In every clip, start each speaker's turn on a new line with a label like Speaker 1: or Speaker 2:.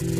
Speaker 1: ครับ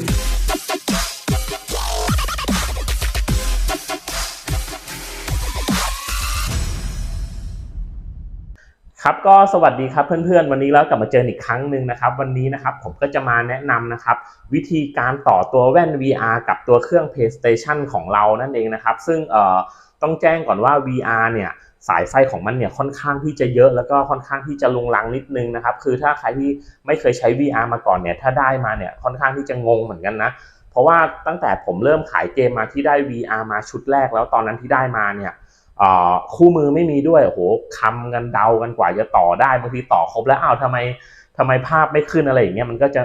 Speaker 1: ก็สวัสดีครับเพื่อนๆ วันนี้เรากลับมาเจออีกครั้งหนึ่งนะครับ วันนี้นะครับผมก็จะมาแนะนำนะครับ วิธีการต่อตัวแว่น VR กับตัวเครื่อง PlayStation ของเรานั่นเองนะครับ ซึ่งเอ่อต้องแจ้งก่อนว่า VR เนี่ย สายไฟของมันเนี่ยค่อนข้างที่จะเยอะแล้วก็ค่อนข้างที่จะลุงลังนิดนึงนะครับ คือถ้าใครที่ไม่เคยใช้ VR มาก่อนเนี่ยถ้าได้มาเนี่ยค่อนข้างที่จะงงเหมือนกันนะ เพราะว่าตั้งแต่ผมเริ่มขายเกมมาที่ได้ VR มาชุดแรกแล้วตอนนั้นที่ได้มาเนี่ยคู่มือไม่มีด้วยโอ้โหคำกันเดากันกว่าจะต่อได้บางทีต่อครบแล้วอ้าวทำไม ทำไมภาพไม่ขึ้นอะไรอย่างเงี้ยมันก็จะ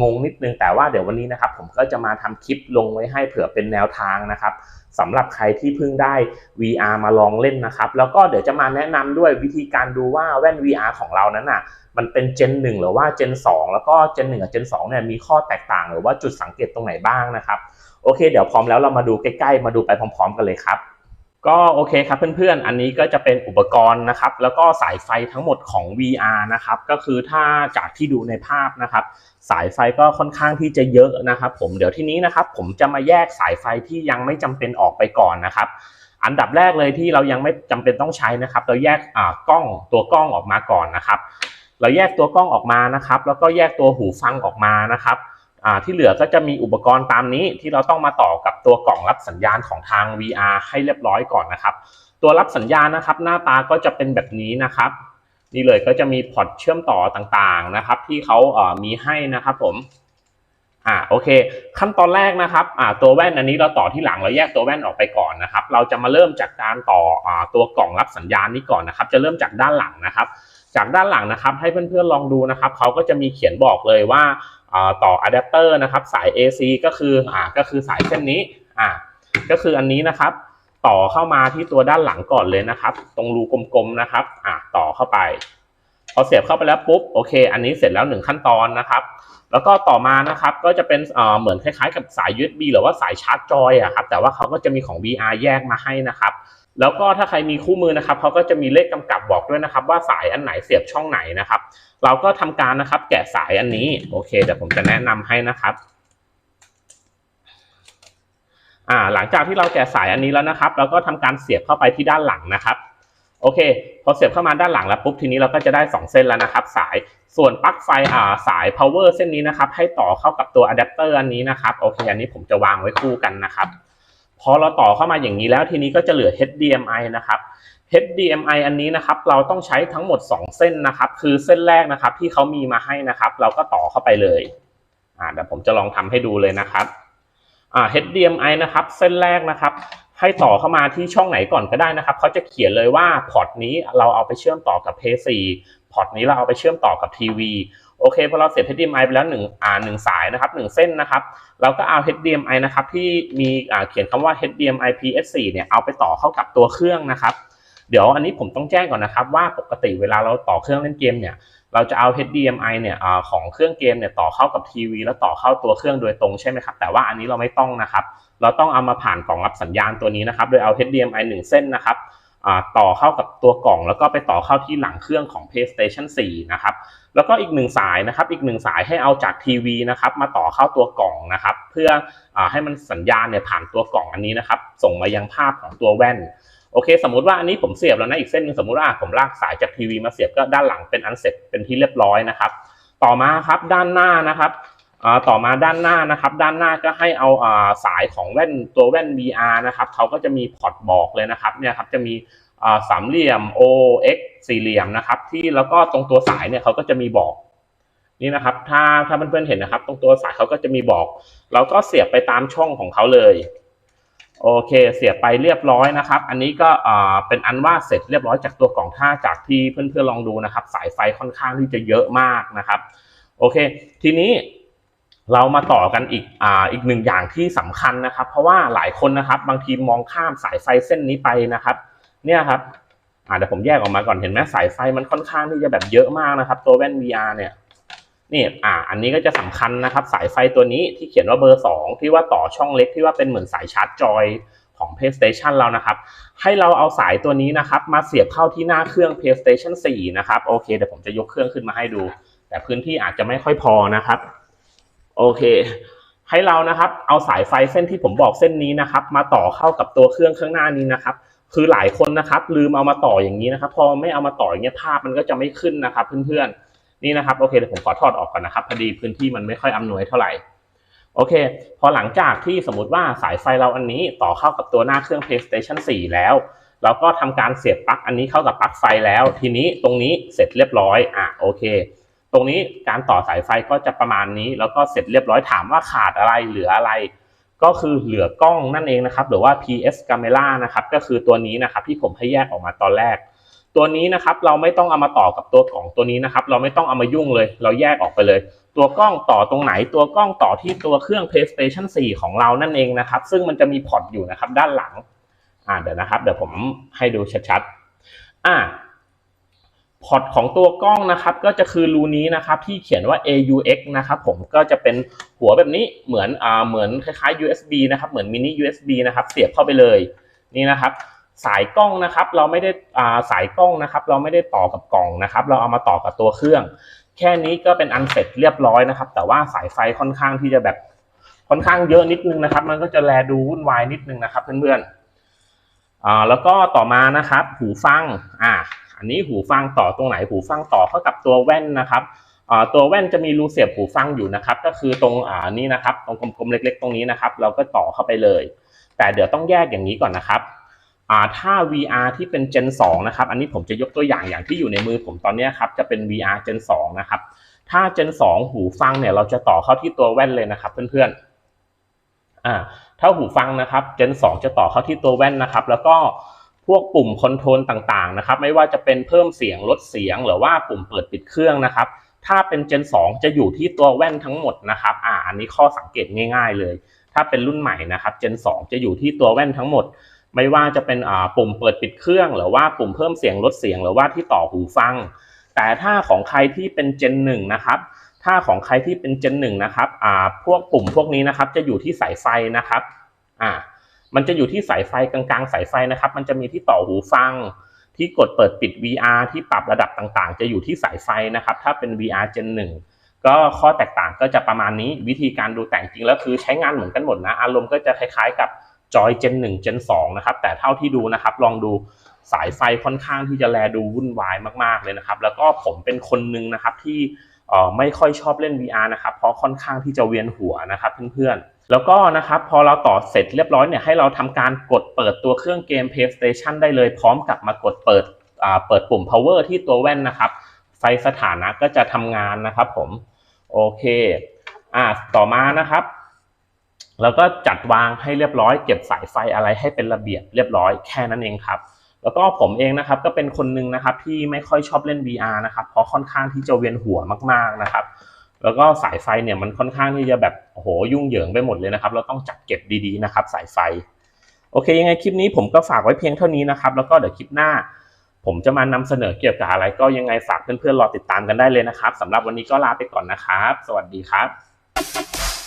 Speaker 1: งงนิดนึงแต่ว่าเดี๋ยววันนี้นะครับผมก็จะมาทำคลิปลงไว้ให้เผื่อเป็นแนวทางนะครับสำหรับใครที่เพิ่งได้ VR มาลองเล่นนะครับ แล้วก็เดี๋ยวจะมาแนะนำด้วยวิธีการดูว่าแว่น VR ของเรานั้นอะมันเป็น Gen 1 หรือว่า Gen 2 แล้วก็ Gen 1 กับ Gen 2เนี่ยมีข้อแตกต่างหรือว่าจุดสังเกตตรงไหนบ้างนะครับ โอเค เดี๋ยวพร้อมแล้วเรามาดูใกล้ๆ มาดูไปพร้อม ๆ กันเลยครับ ก็โอเคครับเพื่อนๆ อันนี้ก็จะเป็นอุปกรณ์นะครับ แล้วก็สายไฟทั้งหมดของ VR นะครับ ก็คือถ้าจากที่ดูในภาพนะครับ สายไฟก็ค่อนข้างที่จะเยอะนะครับ ผมเดี๋ยวที่นี้นะครับ ผมจะมาแยกสายไฟที่ยังไม่จำเป็นออกไปก่อนนะครับ อันดับแรกเลยที่เรายังไม่จำเป็นต้องใช้นะครับ เราแยกกล้องตัวกล้องออกมาก่อนนะครับ เราแยกตัวกล้องออกมานะครับ แล้วก็แยกตัวหูฟังออกมานะครับ ที่เหลือก็จะมีอุปกรณ์ตามนี้ที่เราต้องมาต่อกับตัวกล่องรับสัญญาณของทาง VR ให้เรียบร้อยก่อนนะครับ ตัวรับสัญญาณนะครับ หน้าตาก็จะเป็นแบบนี้นะครับ นี่เลยก็จะมีพอร์ตเชื่อมต่อต่างๆนะครับ ที่เขาเมีให้นะครับผมอ่าโอเค ขั้นตอนแรกนะครับอ่าตัวแว่นอันนี้เราต่อที่หลังเราแยกตัวแว่นออกไปก่อนนะครับ เราจะมาเริ่มจากการต่ออ่าตัวกล่องรับสัญญาณนี้ก่อนนะครับ จะเริ่มจากด้านหลังนะครับ จากด้านหลังนะครับให้เพื่อนๆลองดูนะครับเขาก็จะมีเขียนบอกเลยว่าต่ออะแดปเตอร์นะครับสาย AC ก็คืออ่าก็คือสายเส้นนี้อ่าก็คืออันนี้นะครับต่อเข้ามาที่ตัวด้านหลังก่อนเลยนะครับ ตรงรูกลมๆนะครับอ่าต่อเข้าไปพอเสียบเข้าไปแล้วปุ๊บโอเค อันนี้เสร็จแล้วหนึ่งขั้นตอนนะครับแล้วก็ต่อมานะครับก็จะเป็นเหมือนคล้ายๆ กับสาย USB หรือว่าสายชาร์จจอยอะครับแต่ว่าเขาก็จะมีของ VR แยกมาให้นะครับ แล้วก็ถ้าใครมีคู่มือนะครับเขาก็จะมีเลขกำกับบอกด้วยนะครับ ว่าสายอันไหนเสียบช่องไหนนะครับ เราก็ทำการนะครับ แกะสายอันนี้โอเคเดี๋ยวผมจะแนะนำให้นะครับอ่าหลังจากที่เราแกะสายอันนี้แล้วนะครับ เราก็ทำการเสียบเข้าไปที่ด้านหลังนะครับโอเค พอเสียบเข้ามาด้านหลังแล้วปุ๊บทีนี้เราก็จะได้ 2 เส้นแล้วนะครับ สายส่วนปลั๊กไฟอ่าสาย power เส้นนี้นะครับ ให้ต่อเข้ากับตัวอะแดปเตอร์อันนี้นะครับโอเคอันนี้ผมจะวางไว้คู่กันนะครับ พอเราต่อเข้ามาอย่างนี้แล้วทีนี้ก็จะเหลือ HDMI นะครับ HDMI อันนี้นะครับเราต้องใช้ทั้งหมด 2 เส้นนะครับ คือเส้นแรกนะครับที่เขามีมาให้นะครับ เราก็ต่อเข้าไปเลยอ่าเดี๋ยวผมจะลองทำให้ดูเลยนะครับอ่า HDMI นะครับ เส้นแรกนะครับ ให้ต่อเข้ามาที่ช่องไหนก่อนก็ได้นะครับเขาจะเขียนเลยว่าพอร์ตนี้เราเอาไปเชื่อมต่อกับ PS4 พอร์ตนี้เราเอาไปเชื่อมต่อกับทีวีโอเคพอเราเสร็จ HDMI ไปแล้ว1อ่า1สายนะครับ1เส้นนะครับเราก็เอา HDMI นะครับที่มีอ่าเขียนคำว่า HDMI PS4 เนี่ยเอาไปต่อเข้ากับตัวเครื่องนะครับเดี๋ยวอันนี้ผมต้องแจ้งก่อนนะครับ ว่าปกติเวลาเราต่อเครื่องเล่นเกมเนี่ยเราจะเอา HDMI เนี่ยอของเครื่องเกมเนี่ยต่อเข้ากับทีวี แล้วต่อเข้าตัวเครื่องโดยตรงใช่ไหมครับ แต่ว่าอันนี้เราไม่ต้องนะครับ เราต้องเอามาผ่านกล่องรับสัญญาณตัวนี้นะครับ โดยเอา HDMI 1 เส้นนะครับ ต่อเข้ากับตัวกล่อง แล้วก็ไปต่อเข้าที่หลังเครื่องของ PlayStation 4 นะครับ แล้วก็อีกหนึ่งสายนะครับ อีกหนึ่งสายให้เอาจากทีวีนะครับมาต่อเข้าตัวกล่องนะครับ เพื่ออให้มันสัญญาณเนี่ยผ่านตัวกล่องอันนี้นะครับ ส่งมายังภาพของตัวแว่น โอเค สมมุติว่าอันนี้ผมเสียบแล้วนะ อีกเส้นนึงสมมุติว่าผมลากสายจากทีวีมาเสียบก็ด้านหลังเป็นอันเสร็จเป็นที่เรียบร้อยนะครับ ต่อมาครับด้านหน้านะครับ ต่อมาด้านหน้านะครับ ด้านหน้าก็ให้เอาสายของแว่นตัวแว่น VR นะครับเขาก็จะมีพอร์ตบอกเลยนะครับเนี่ยครับจะมีสามเหลี่ยม O X สี่เหลี่ยมนะครับ ที่แล้วก็ตรงตัวสายเนี่ยเขาก็จะมีบอกนี่นะครับ ถ้าถ้าเพื่อนๆเห็นนะครับ ตรงตัวสายเขาก็จะมีบอก เราก็เสียบไปตามช่องของเขาเลยโอเคเสียบไปเรียบร้อยนะครับ อันนี้ก็เป็นอันว่าเสร็จเรียบร้อยจากตัวกล่องท่าจากที่เพื่อนๆลองดูนะครับ สายไฟค่อนข้างที่จะเยอะมากนะครับ โอเค ทีนี้ เรามาต่อกันอีกอ่าอีกหนึ่งอย่างที่สำคัญนะครับ เพราะว่าหลายคนนะครับ บางทีมองข้ามสายไฟเส้นนี้ไปนะครับ เนี่ยครับอ่าเดี๋ยวผมแยกออกมาก่อนเห็นไหมสายไฟมันค่อนข้างที่จะแบบเยอะมากนะครับ ตัวแว่น VR เนี่ยนี่อ่า อันนี้ก็จะสำคัญนะครับ สายไฟตัวนี้ที่เขียนว่าเบอร์ 2 ที่ว่าต่อช่องเล็กที่ว่าเป็นเหมือนสายชาร์จจอยของ PlayStation เรานะครับ ให้เราเอาสายตัวนี้นะครับ มาเสียบเข้าที่หน้าเครื่อง PlayStation 4 นะครับโอเคเดี๋ยวผมจะยกเครื่องขึ้นมาให้ดู แต่พื้นที่อาจจะไม่ค่อยพอนะครับ โอเค ให้เรานะครับ เอาสายไฟเส้นที่ผมบอกเส้นนี้นะครับ มาต่อเข้ากับตัวเครื่องข้างหน้านี้นะครับ คือหลายคนนะครับ ลืมเอามาต่ออย่างนี้นะครับ พอไม่เอามาต่ออย่างเงี้ยภาพมันก็จะไม่ขึ้นนะครับ เพื่อนๆนี่นะครับโอเคเดี๋ยวผมขอถอดออกก่อนนะครับพอดีพื้นที่มันไม่ค่อยอำนวยเท่าไหร่โอเค พอหลังจากที่สมมติว่าสายไฟเราอันนี้ต่อเข้ากับตัวหน้าเครื่อง PlayStation 4 แล้ว เราก็ทำการเสียบปลั๊กอันนี้เข้ากับปลั๊กไฟแล้ว ทีนี้ตรงนี้เสร็จเรียบร้อยอะโอเค ตรงนี้การต่อสายไฟก็จะประมาณนี้ แล้วก็เสร็จเรียบร้อยถามว่าขาดอะไรเหลืออะไร ก็คือเหลือกล้องนั่นเองนะครับ หรือว่า PS Camera นะครับก็คือตัวนี้นะครับที่ผมให้แยกออกมาตอนแรก ตัวนี้นะครับเราไม่ต้องเอามาต่อกับตัวกล่องตัวนี้นะครับ เราไม่ต้องเอามายุ่งเลย เราแยกออกไปเลย ตัวกล้องต่อตรงไหน ตัวกล้องต่อที่ตัวเครื่อง PlayStation 4 ของเรานั่นเองนะครับ ซึ่งมันจะมีพอร์ตอยู่นะครับด้านหลังอ่าเดี๋ยวนะครับ เดี๋ยวผมให้ดูชัดๆอ่า อร์ตของตัวกล้องนะครับก็จะคือรูนี้นะครับที่เขียนว่า AUX นะครับผมก็จะเป็นหัวแบบนี้เหมือนอ่าเหมือนคล้ายๆ USB นะครับเหมือนมินิ USB นะครับเสียบเข้าไปเลยนี่นะครับสายกล้องนะครับเราไม่ได้อ่าสายกล้องนะครับ เราไม่ได้ต่อกับกล่องนะครับ เราเอามาต่อกับตัวเครื่อง แค่นี้ก็เป็นอันเสร็จเรียบร้อยนะครับ แต่ว่าสายไฟค่อนข้างที่จะแบบค่อนข้างเยอะนิดนึงนะครับ มันก็จะแลดูวุ่นวายนิดนึงนะครับเพื่อนๆอ่าแล้วก็ต่อมานะครับ หูฟังอ่า อันนี้หูฟังต่อตรงไหนหูฟังต่อเข้ากับตัวแว่นนะครับตัวแว่นจะมีรูเสียบหูฟังอยู่นะครับ ก็คือตรงอ่านี่นะครับ ตรงกลมๆเล็ก ๆ ตรงนี้นะครับ เราก็ต่อเข้าไปเลย แต่เดี๋ยวต้องแยกอย่างนี้ก่อนนะครับถ้า VR ที่เป็น Gen 2 นะครับ อันนี้ผมจะยกตัวอย่างอย่างที่อยู่ในมือผมตอนนี้ครับ จะเป็น VR Gen 2 นะครับ ถ้า Gen 2 หูฟังเนี่ย เราจะต่อเข้าที่ตัวแว่นเลยนะครับ เพื่อนๆ อ่า ถ้าหูฟังนะครับ Gen 2 จะต่อเข้าที่ตัวแว่นนะครับ แล้วก็ พวกปุ่มคอนโทรลต่างๆนะครับไม่ว่าจะเป็นเพิ่มเสียงลดเสียง หรือว่าปุ่มเปิดปิดเครื่องนะครับ ถ้าเป็น Gen 2 จะอยู่ที่ตัวแว่นทั้งหมดนะครับอ่าอันนี้ข้อสังเกตง่าย ๆ เลย ถ้าเป็นรุ่นใหม่นะครับ Gen 2 จะอยู่ที่ตัวแว่นทั้งหมด ไม่ว่าจะเป็นอ่าปุ่มเปิดปิดเครื่อง หรือว่าปุ่มเพิ่มเสียงลดเสียง หรือว่าที่ต่อหูฟัง แต่ถ้าของใครที่เป็น Gen 1 นะครับถ้าของใครที่เป็น Gen 1 นะครับอ่าพวกปุ่มพวกนี้นะครับจะอยู่ที่สายไฟนะครับอ่า มันจะอยู่ที่สายไฟกลางๆ สายไฟนะครับ มันจะมีที่ต่อหูฟัง ที่กดเปิดปิด VR ที่ปรับระดับต่างๆ จะอยู่ที่สายไฟนะครับ ถ้าเป็น VR Gen 1 ก็ข้อแตกต่างก็จะประมาณนี้ วิธีการดูแต่งจริงแล้วคือใช้งานเหมือนกันหมดนะ อารมณ์ก็จะคล้ายๆกับจอย Gen 1 Gen 2 นะครับ แต่เท่าที่ดูนะครับ ลองดูสายไฟค่อนข้างที่จะแลดูวุ่นวายมากๆเลยนะครับ แล้วก็ผมเป็นคนหนึ่งนะครับที่ไม่ค่อยชอบเล่น VR นะครับ เพราะค่อนข้างที่จะเวียนหัวนะครับเพื่อนๆ แล้วก็นะครับพอเราต่อเสร็จเรียบร้อยเนี่ยให้เราทำการกดเปิดตัวเครื่องเกม PlayStation ได้เลยพร้อมกับมากดเปิดอ่าเปิดปุ่ม power ที่ตัวแว่นนะครับ ไฟสถานะก็จะทำงานนะครับผม โอเคอ่าต่อมานะครับ แล้วก็จัดวางให้เรียบร้อย เก็บสายไฟอะไรให้เป็นระเบียบเรียบร้อยแค่นั้นเองครับ แล้วก็ผมเองนะครับก็เป็นคนหนึ่งนะครับที่ไม่ค่อยชอบเล่น VR นะครับเพราะค่อนข้างที่จะเวียนหัวมากๆนะครับ แล้วก็สายไฟเนี่ยมันค่อนข้างที่จะแบบโอ้โหยุ่งเหยิงไปหมดเลยนะครับ เราต้องจัดเก็บดีๆนะครับ สายไฟ โอเคยังไงคลิปนี้ผมก็ฝากไว้เพียงเท่านี้นะครับ แล้วก็เดี๋ยวคลิปหน้า ผมจะมานำเสนอเกี่ยวกับอะไร ก็ยังไงฝากเพื่อนๆรอติดตามกันได้เลยนะครับสำหรับวันนี้ก็ลาไปก่อนนะครับ สวัสดีครับ